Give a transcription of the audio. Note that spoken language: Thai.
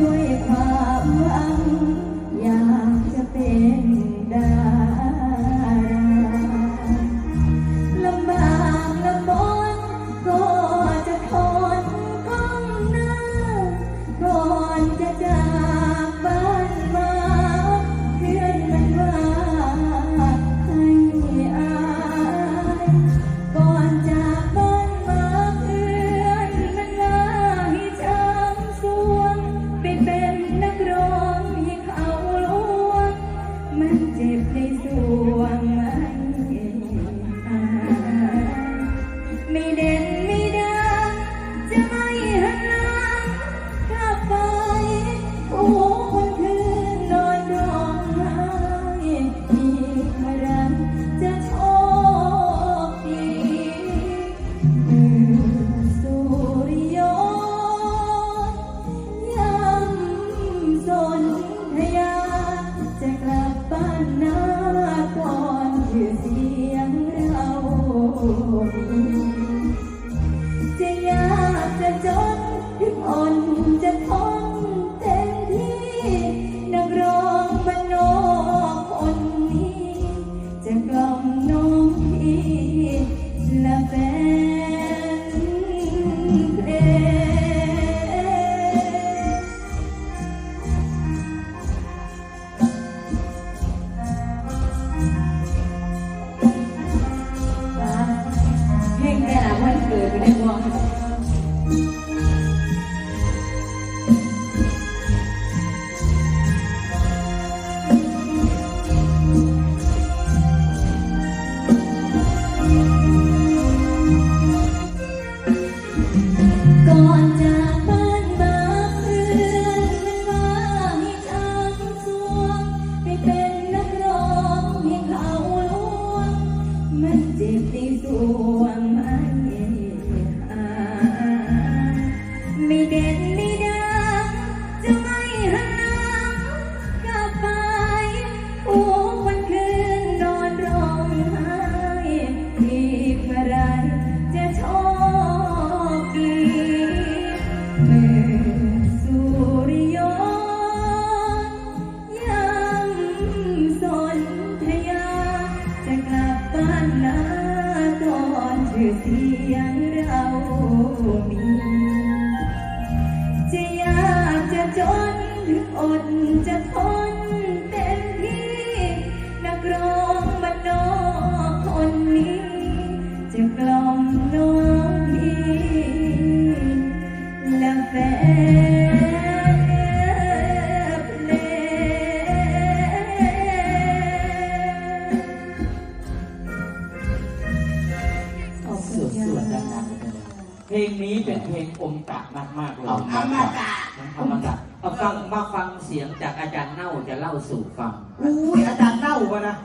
ด้วยความ มันเจ็บในส่วง เสียงเรามีจะยากจะจนหรืออดจะทน เพลงนี้เป็นเพลงอมตะมากมากๆเลยอมตะ อมตะเอาฟังมาฟังเสียงจากอาจารย์เน่าจะเล่าสู่ฟัง อุ้ยอาจารย์เน่าวะนะ